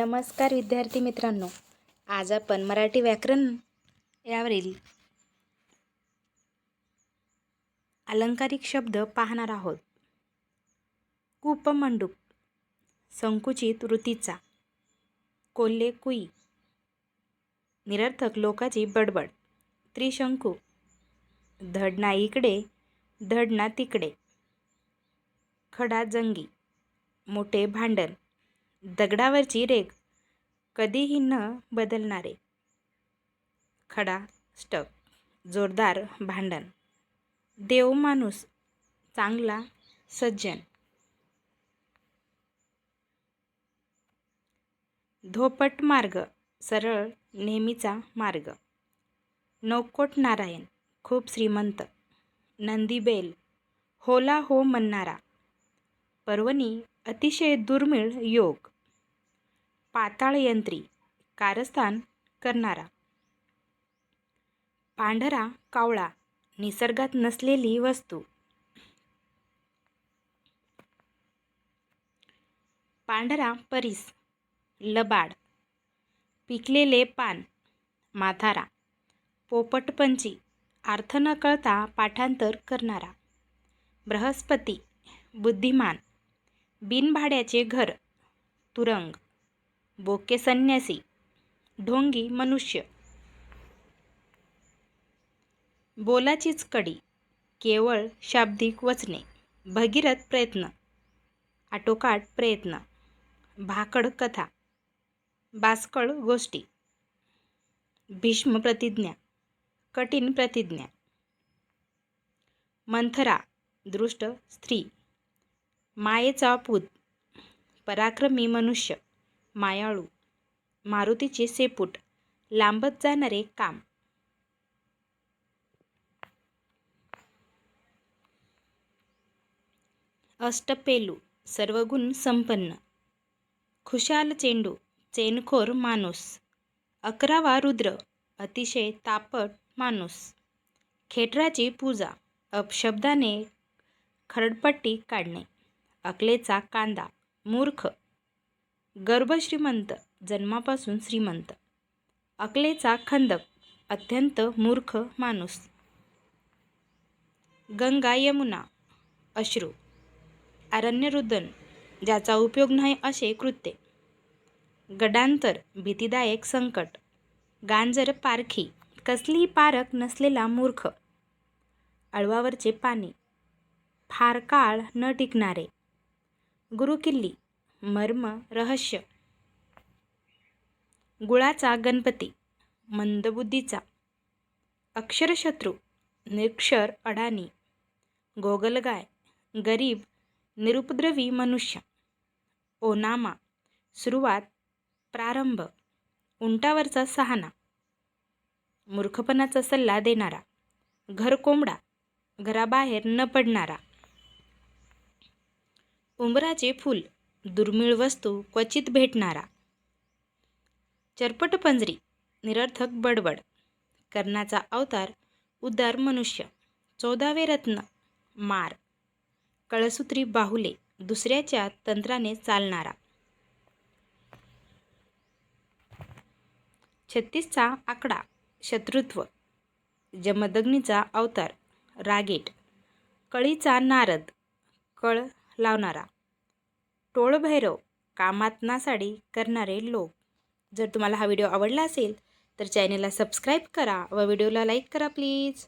नमस्कार विद्यार्थी मित्रांनो. आज आपण मराठी व्याकरण यावरील अलंकारिक शब्द पाहणार आहोत. कूपमंडूप संकुचित वृत्तीचा कोल्हे कुई निरर्थक लोकाची बडबड त्रिशंकू धडना इकडे धडना तिकडे खडा जंगी मोठे भांडण दगडावरची रेग कधीही न बदलणारे. खडा स्टक जोरदार भांडण. देव माणूस चांगला सज्जन. धोपट मार्ग सरळ नेहमीचा मार्ग. नौकोट नारायण खूप श्रीमंत. नंदीबेल होला हो म्हणणारा पर्वणी अतिशय दुर्मिळ योग. पाताळयंत्री कारस्थान करणारा. पांढरा कावळा निसर्गात नसलेली वस्तू. पांढरा परीस लबाड. पिकलेले पान माथारा. पोपटपंची अर्थ न कळता पाठांतर करणारा. बृहस्पती बुद्धिमान. बिनभाड्याचे घर तुरंग. बोके संन्यासी ढोंगी मनुष्य. बोलाचीच कडी केवळ शाब्दिक वचने भगीरथ प्रयत्न आटोकाट प्रयत्न भाकड कथा बासकळ गोष्टी भीष्म प्रतिज्ञा कठीण प्रतिज्ञा. मंथरा दृष्ट स्त्री मायेचा पूत पराक्रमी मनुष्य. मायाळू. मारुतीचे सेपूट. लांबत जाणारे काम. अष्टपेलू. सर्वगुण संपन्न. खुशाल चेंडू. चेनखोर माणूस. अकरावा रुद्र. अतिशय तापट माणूस. खेटराची पूजा. अपशब्दाने खरडपट्टी काढणे. अकलेचा कांदा. मूर्ख. गर्भश्रीमंत जन्मापासून श्रीमंत. अकलेचा खंदक अत्यंत मूर्ख माणूस. गंगा यमुना अश्रू. अरण्यरुदन ज्याचा उपयोग नाही असे कृत्य. गडांतर भीतीदायक संकट. गांजर पारखी कसलीही पारख नसलेला मूर्ख. अळवावरचे पाणी. फार काळ न टिकणारे. गुरुकिल्ली मर्म रहस्य. गुळाचा गणपती मंदबुद्धीचा. अक्षरशत्रू निरक्षर अडाणी. गोगलगाय गरीब निरुपद्रवी मनुष्य. ओनामा सुरुवात प्रारंभ. उंटावरचा सहाना. मूर्खपणाचा सल्ला देणारा. घर कोंबडा घराबाहेर न पडणारा. उंबराचे फूल. दुर्मिळ वस्तू क्वचित भेटणारा. चरपटपंजरी निरर्थक बडबड. कर्णाचा अवतार उदार मनुष्य. चौदावे रत्न मार. कळसूत्री बाहुले दुसऱ्याच्या तंत्राने चालणारा. छत्तीसचा आकडा शत्रुत्व. जमदग्नीचा अवतार रागेट. कळीचा नारद कळ लावणारा. टोळभैरव कामात नासाडी करणारे लोक. जर तुम्हाला हा व्हिडिओ आवडला असेल तर चॅनलला सबस्क्राईब करा व व्हिडिओला लाईक करा प्लीज.